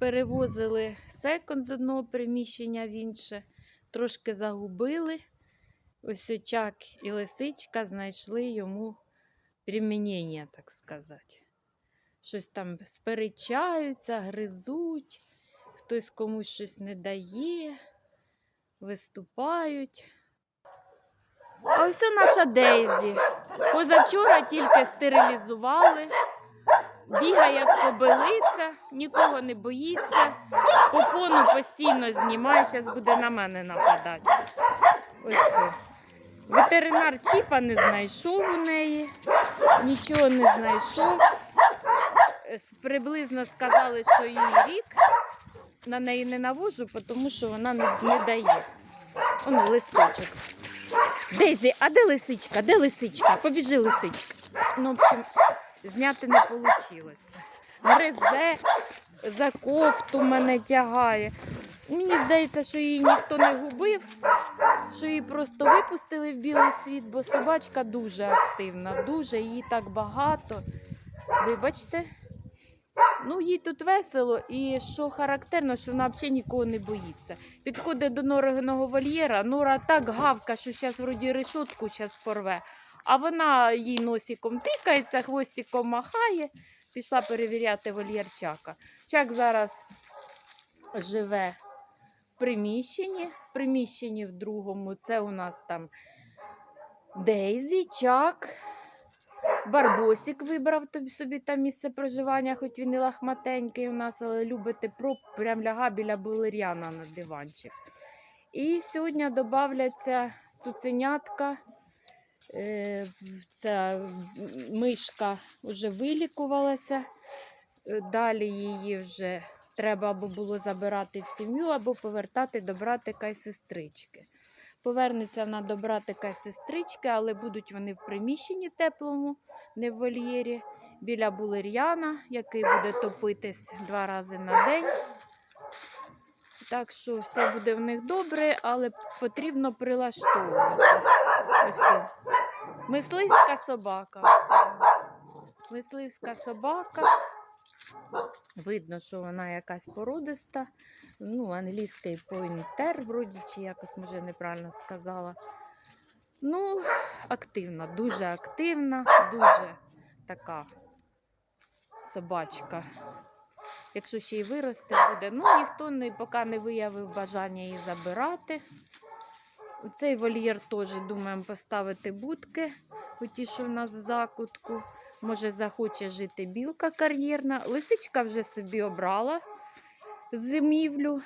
перевозили секонд з одного приміщення в інше, трошки загубили. Ось очак і лисичка знайшли йому примінення, так сказати. Щось там сперечаються, гризуть, хтось комусь щось не дає, виступають. А ось наша Дейзі. Позавчора тільки стерилізували. Бігає як кобилиця, нікого не боїться. Попону постійно знімає, зараз буде на мене нападати. Ось що. Ветеринар чіпа не знайшов у неї, нічого не знайшов. Е, Приблизно сказали, що їй рік. На неї не навожу, тому що вона не, не дає. Оно листочок. Дезі, а де лисичка? Де лисичка? Побіжи лисичка. Ну, в общем, зняти не вийшло. Гризе, за кофту мене тягає. Мені здається, що її ніхто не губив, що її просто випустили в білий світ, бо собачка дуже активна, дуже її так багато. Вибачте. Ну, їй тут весело, і що характерно, що вона взагалі нікого не боїться. Підходить до нориного вольєра, нора так гавка, що зараз вроді решетку порве. А вона їй носиком тикається, хвостиком махає. Пішла перевіряти вольєр Чака. Чак зараз живе в приміщенні. В приміщенні в другому це у нас там Дейзі, Чак. Барбосик вибрав собі там місце проживання, хоч він і лахматенький у нас, але любить тепло, прям ляга біля булер'яна на диванчик. І сьогодні додавляться цуценятка. Е, Ця мишка вже вилікувалася. Е, Далі її вже треба або було забирати в сім'ю, або повертати до братика і сестрички. Повернеться вона до братика і сестрички, але будуть вони в приміщенні теплому, не в вольєрі, біля булер'яна, який буде топитись два рази на день. Так що все буде в них добре, але потрібно прилаштовувати. Ось. Мисливська собака. Мисливська собака. Видно, що вона якась породиста. Ну, англійський пойнтер, вроді, чи якось, може, неправильно сказала. Ну, активна, дуже активна, дуже така собачка. Якщо ще й виросте буде. Ну, ніхто не, поки не виявив бажання її забирати. У цей вольєр теж думаємо поставити будки, оті, що в нас в закутку. Може, захоче жити білка кар'єрна. Лисичка вже собі обрала зимівлю.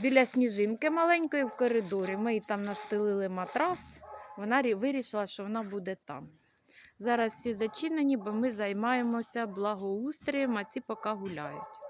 Біля сніжинки маленької в коридорі. Ми їй там настелили матрас. Вона вирішила, що вона буде там. Зараз всі зачинені, бо ми займаємося благоустроєм, а ці поки гуляють.